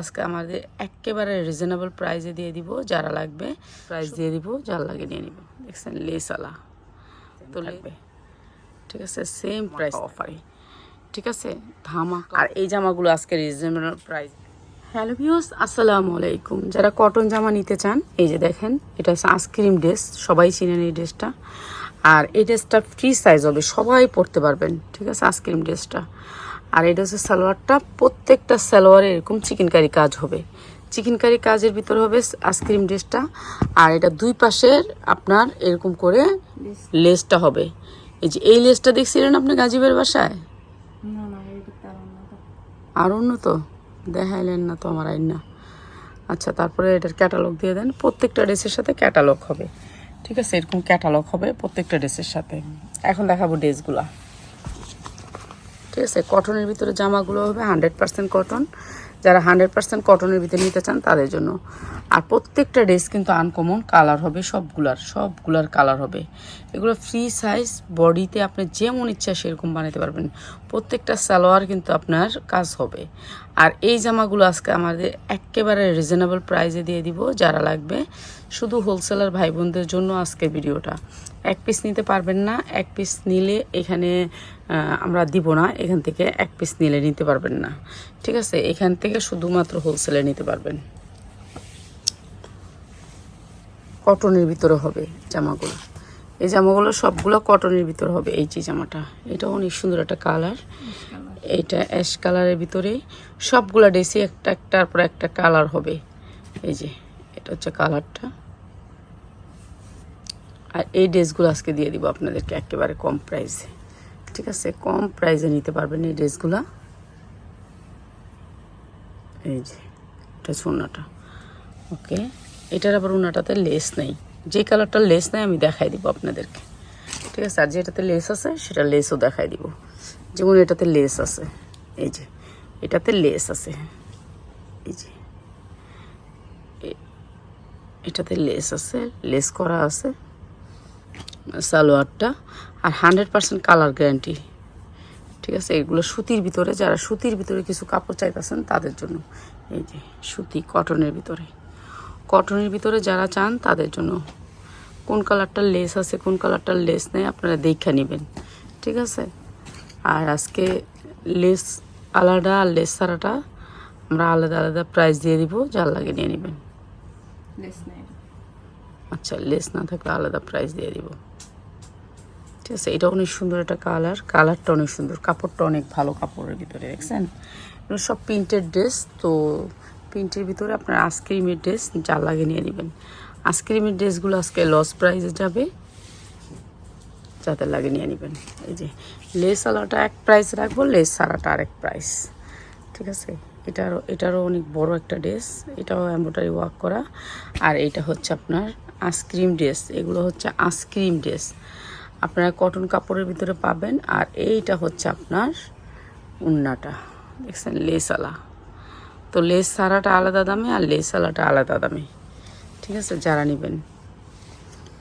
আজকে আমাদের একেবারে রিজনেবল প্রাইসে দিয়ে দিব যারা লাগবে প্রাইস দিয়ে দিব যার লাগে নিয়ে নিব। দেখছেন লেসালা। তো লাগবে ঠিক আছে সেম প্রাইস অফারে ঠিক আছে ধামা আর এই জামাগুলো আজকে রিজনেবল প্রাইস হ্যালো ভিউস আসসালামু আলাইকুম। যারা কটন জামা নিতে চান এই যে দেখেন এটা হচ্ছে আইসক্রিম ড্রেস সবাই চিনেন এই ড্রেসটা আর এই ড্রেসটা ফ্রি সাইজ হবে সবাই পরতে পারবেন। ঠিক আছে আইসক্রিম ড্রেসটা আর এটা হচ্ছে সালোয়ারটা। প্রত্যেকটা সালোয়ারে এরকম চিকেন কারি কাজ হবে। চিকেন কারি কাজের ভিতর হবে আইসক্রিম ড্রেসটা। আর এটা দুই পাশের আপনার এরকম করে লেসটা হবে। এই যে এই লেসটা দেখছিলেন আপনি গাজীবের বাসায়? তার অন্য আর উন্নত দেখাইলেন না তো আমার আইন না। আচ্ছা তারপরে এটার ক্যাটালগ দিয়ে দেন। প্রত্যেকটা ড্রেসের সাথে ক্যাটালগ হবে। ঠিক আছে এরকম ক্যাটালগ হবে প্রত্যেকটা ড্রেসের সাথে। এখন দেখাবো ড্রেসগুলা। ঠিক আছে? কটনের ভিতরে জামাগুলো হবে হান্ড্রেড পার্সেন্ট কটন যারা হান্ড্রেড পার্সেন্ট কটনের ভিতরে নিতে চান তাদের জন্য। আর প্রত্যেকটা ড্রেস কিন্তু আনকমন কালার হবে, সবগুলার সবগুলার কালার হবে। এগুলো ফ্রি সাইজ বডিতে আপনি যেমন ইচ্ছা সেরকম বানাতে পারবেন। প্রত্যেকটা সালোয়ার কিন্তু আপনার কাজ হবে। আর এই জামাগুলো আজকে আমাদের একেবারে রিজনেবল প্রাইসে দিয়ে দিব, যারা লাগবে শুধু হোলসেলার ভাই বোনদের জন্য আজকে ভিডিওটা। এক পিস নিতে পারবেন না, এক পিস নিলে এখানে আমরা দিব না, এখান থেকে এক পিস নিলে নিতে পারবেন না। ঠিক আছে? এখান থেকে শুধুমাত্র হোলসেলে নিতে পারবেন। কটনের ভিতরে হবে জামাগুলো। এই জামাগুলো সবগুলো কটনের ভিতরে হবে, এই যে জামাটা। এটা অনেক সুন্দর একটা কালার এইটা অ্যাশ কালারের ভিতরে। সবগুলো ড্রেসই একটা একটার পর একটা কালার হবে। এই যে, এটা হচ্ছে কালারটা আর এই ড্রেসগুলো আজকে দিয়ে দিব আপনাদেরকে একেবারে কম প্রাইসে। ঠিক আছে? কম প্রাইসে নিতে পারবেন এই ড্রেসগুলা। এই যে, এটা ওনাটা। ওকে? এটার আবার ওনাটাতে লেস নেই। যে কালারটা লেস নেই, আমি দেখাই দিব আপনাদেরকে। ঠিক আছে? আর যেটাতে লেস আছে, সেটা লেসও দেখাই দিব। যেমন এটাতে লেস আছে। এই যে, এটাতে লেস আছে। এই যে এটাতে লেস আছে, লেস করা আছে। সালোয়ারটা আর হান্ড্রেড পার্সেন্ট কালার গ্যারান্টি। ঠিক আছে? এগুলো সুতির ভিতরে যারা সুতির ভিতরে কিছু কাপড় চাইতেছেন তাদের জন্য। এই যে সুতি কটনের ভিতরে। কটনের ভিতরে যারা চান তাদের জন্য। কোন কালারটার লেস আছে কোন কালারটার লেস নেই আপনারা দেখে নেবেন। ঠিক আছে? আর আজকে লেস আলাদা আর লেস ছাড়াটা আমরা আলাদা আলাদা প্রাইস দিয়ে দিব যার লাগে নিয়ে নেবেন। আচ্ছা লেস না থাকলে আলাদা প্রাইস দিয়ে দিব। ঠিক আছে, এটা অনেক সুন্দর একটা কালার কালারটা অনেক সুন্দর, কাপড়টা অনেক ভালো কাপড়ের ভিতরে, দেখছেন? সব প্রিন্টের ড্রেস, তো প্রিন্টের ভিতরে আপনার আইসক্রিমের ড্রেস, যা লাগে নিয়ে নেবেন। আইসক্রিমের ড্রেসগুলো আজকে লস প্রাইসে যাবে, যাদের লাগে নিয়ে নেবেন। এই যে লেস আলাটা এক প্রাইস রাখব লেস সারাটা আরেক প্রাইস ঠিক আছে? এটারও এটারও অনেক বড় একটা ড্রেস, এটাও এম্ব্রয়ডারি ওয়ার্ক করা। আর এটা হচ্ছে আপনার আইসক্রিম ড্রেস এগুলো হচ্ছে আইসক্রিম ড্রেস আপনারা কটন কাপড়ের ভিতরে পাবেন, আর এইটা হচ্ছে আপনার উন্নাটা। দেখছেন লেসালা তো লেস সারাটা আলাদা দামে, আর লেস আলাটা আলাদা দামে। ঠিক আছে, যারা নেবেন।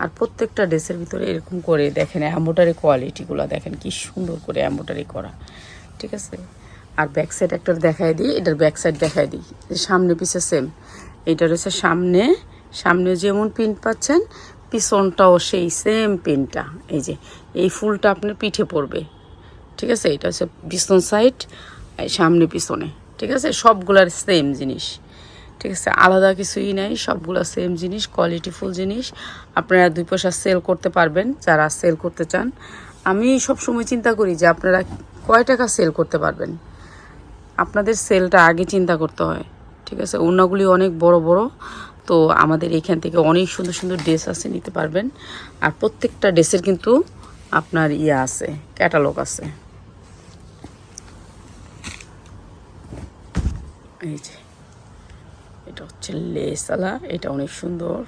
আর প্রত্যেকটা ড্রেসের ভিতরে এরকম করে দেখেন অ্যাম্বোটারি কোয়ালিটিগুলো দেখেন, কি সুন্দর করে অ্যাম্বোটারি করা। ঠিক আছে? আর ব্যাক সাইড একটা দেখাই দিই, এটার ব্যাক সাইড দেখাই দিই। সামনে পিছে সেম এটা রয়েছে সামনে সামনে যেমন প্রিন্ট পাচ্ছেন পিছনটাও সেই সেম প্রিন্টটা এই যে, এই ফুলটা আপনার পিঠে পড়বে। ঠিক আছে? এটা হচ্ছে পিছন সাইড সামনে পিছনে। ঠিক আছে? সবগুলার সেম জিনিস। ঠিক আছে? আলাদা কিছুই নাই। সবগুলো সেম জিনিস কোয়ালিটিফুল জিনিস। আপনারা দুই পয়সা সেল করতে পারবেন, যারা সেল করতে চান। আমি সব সময় চিন্তা করি যে আপনারা কয় টাকা সেল করতে পারবেন? আপনাদের সেলটা আগে চিন্তা করতে হয়। ঠিক আছে? ওড়নাগুলি অনেক বড় বড়। তো আমাদের এখান থেকে অনেক সুন্দর সুন্দর ড্রেস আছে, নিতে পারবেন। আর প্রত্যেকটা ড্রেসের কিন্তু আপনার ইয়ে আছে, ক্যাটালগ আছে। এই যে, এটা হচ্ছে লেসালা এটা অনেক সুন্দর।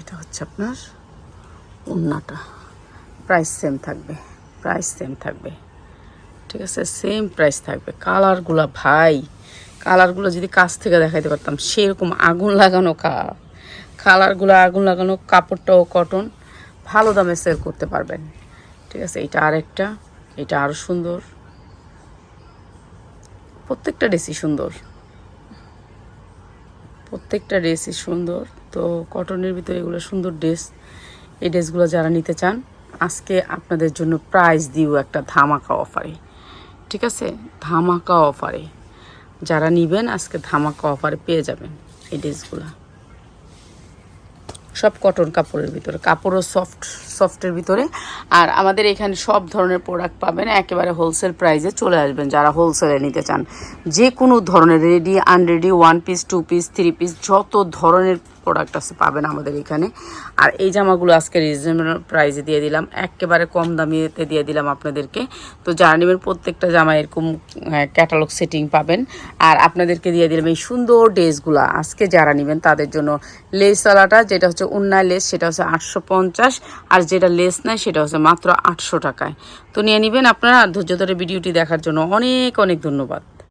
এটা হচ্ছে আপনার ওড়নাটা প্রাইস সেম থাকবে, প্রাইস সেম থাকবে। ঠিক আছে সেম প্রাইস থাকবে। কালারগুলো ভাই কালারগুলো যদি কাছ থেকে দেখাইতে পারতাম, সেরকম আগুন লাগানো কা কালারগুলো আগুন লাগানো, কাপড়টাও কটন ভালো দামে সেল করতে পারবেন। ঠিক আছে এটা আরেকটা, এটা আরও সুন্দর। প্রত্যেকটা ড্রেসই সুন্দর। প্রত্যেকটা ড্রেসই সুন্দর। তো কটনের ভিতরে এগুলো সুন্দর ড্রেস এই ড্রেসগুলো যারা নিতে চান, আজকে আপনাদের জন্য প্রাইস দিও একটা ধামাকা অফারে ঠিক আছে? ধামাকা অফারে যারা নিবেন, আজকে ধামাকা অফারে পেয়ে যাবেন এই ড্রেসগুলো। সব কটন কাপড়ের ভিতরে। কাপড়ও সফট সফটের ভিতরে। আর আমাদের এখানে সব ধরনের প্রোডাক্ট পাবেন, একেবারে হোলসেল প্রাইসে চলে আসবেন। যারা হোলসেলে নিতে চান যে কোনো ধরনের ready unready one piece two piece three piece যত ধরনের প্রোডাক্ট আছে, পাবেন আমাদের এখানে। আর এই জামাগুলো আজকে রিজনেবল প্রাইসে দিয়ে দিলাম। একেবারে কম দামিতে দিয়ে দিলাম আপনাদেরকে। তো যারা নেবেন প্রত্যেকটা জামা এরকম ক্যাটালগ সেটিং পাবেন। আর আপনাদেরকে দিয়ে দিলাম এই সুন্দর ড্রেসগুলো। আজকে যারা নেবেন তাদের জন্য লেসওয়ালাটা যেটা হচ্ছে উন্নায় লেস সেটা হচ্ছে আটশো পঞ্চাশ। আর যেটা লেস নেয় সেটা হচ্ছে মাত্র আটশো টাকায়। তো নিয়ে নেবেন আপনারা। ধৈর্য ধরে ভিডিওটি দেখার জন্য অনেক অনেক ধন্যবাদ।